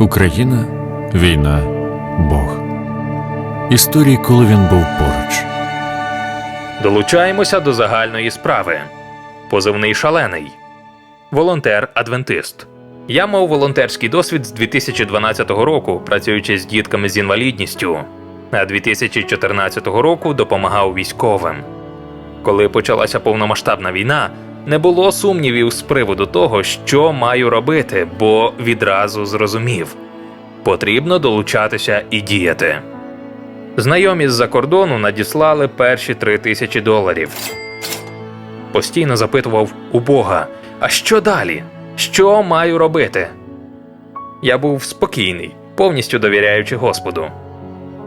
Україна, війна, Бог. Історії, коли він був поруч. Долучаємося до загальної справи. Позивний шалений. Волонтер-адвентист. Я мав волонтерський досвід з 2012 року, працюючи з дітками з інвалідністю. А 2014 року допомагав військовим. Коли почалася повномасштабна війна, не було сумнівів з приводу того, що маю робити, бо відразу зрозумів потрібно долучатися і діяти. Знайомі з-за кордону надіслали перші три тисячі доларів. Постійно запитував у Бога: а що далі? Що маю робити? Я був спокійний, повністю довіряючи Господу.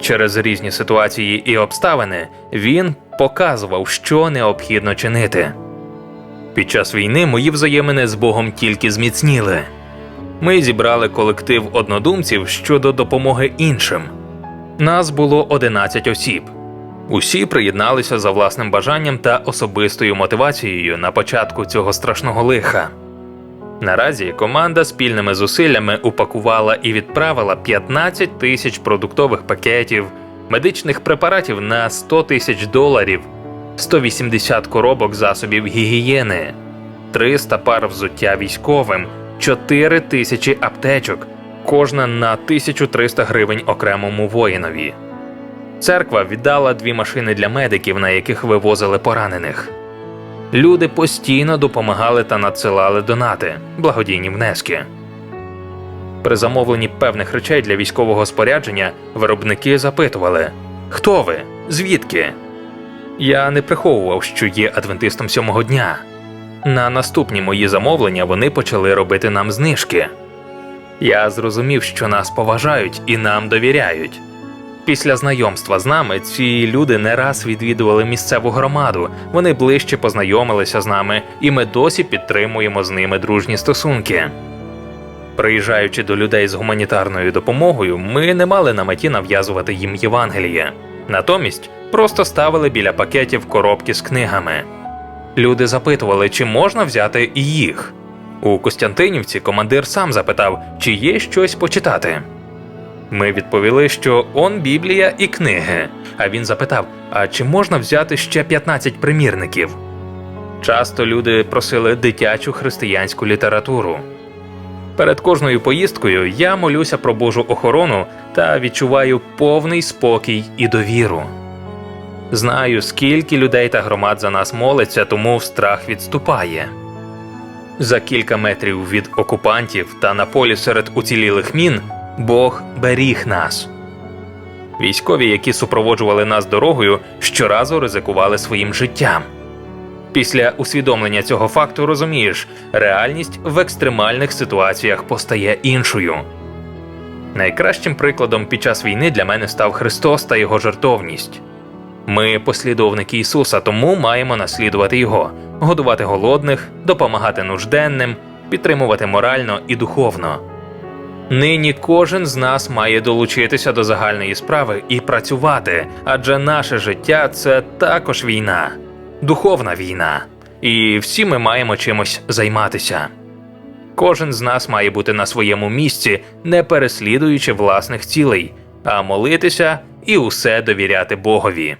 Через різні ситуації і обставини він показував, що необхідно чинити. Під час війни мої взаємини з Богом тільки зміцніли. Ми зібрали колектив однодумців щодо допомоги іншим. Нас було 11 осіб. Усі приєдналися за власним бажанням та особистою мотивацією на початку цього страшного лиха. Наразі команда спільними зусиллями упакувала і відправила 15 тисяч продуктових пакетів, медичних препаратів на 100 тисяч доларів, 180 коробок засобів гігієни, 300 пар взуття військовим, 4 тисячі аптечок, кожна на 1300 гривень окремому воїнові. Церква віддала дві машини для медиків, на яких вивозили поранених. Люди постійно допомагали та надсилали донати, благодійні внески. При замовленні певних речей для військового спорядження виробники запитували: Хто ви? Звідки? Я не приховував, що є адвентистом сьомого дня. На наступні мої замовлення вони почали робити нам знижки. Я зрозумів, що нас поважають і нам довіряють. Після знайомства з нами ці люди не раз відвідували місцеву громаду, вони ближче познайомилися з нами, і ми досі підтримуємо з ними дружні стосунки. Приїжджаючи до людей з гуманітарною допомогою, ми не мали на меті нав'язувати їм Євангеліє. Натомість просто ставили біля пакетів коробки з книгами. Люди запитували, чи можна взяти і їх. У Костянтинівці командир сам запитав, чи є щось почитати. Ми відповіли, що он Біблія і книги. А він запитав: а чи можна взяти ще 15 примірників? Часто люди просили дитячу християнську літературу. Перед кожною поїздкою я молюся про Божу охорону та відчуваю повний спокій і довіру. Знаю, скільки людей та громад за нас молиться, тому страх відступає. За кілька метрів від окупантів та на полі серед уцілілих мін Бог беріг нас. Військові, які супроводжували нас дорогою, щоразу ризикували своїм життям. Після усвідомлення цього факту розумієш, реальність в екстремальних ситуаціях постає іншою. Найкращим прикладом під час війни для мене став Христос та його жертовність. Ми послідовники Ісуса, тому маємо наслідувати Його, годувати голодних, допомагати нужденним, підтримувати морально і духовно. Нині кожен з нас має долучитися до загальної справи і працювати, адже наше життя це також війна, духовна війна, і всі ми маємо чимось займатися. Кожен з нас має бути на своєму місці, не переслідуючи власних цілей, а молитися і усе довіряти Богові.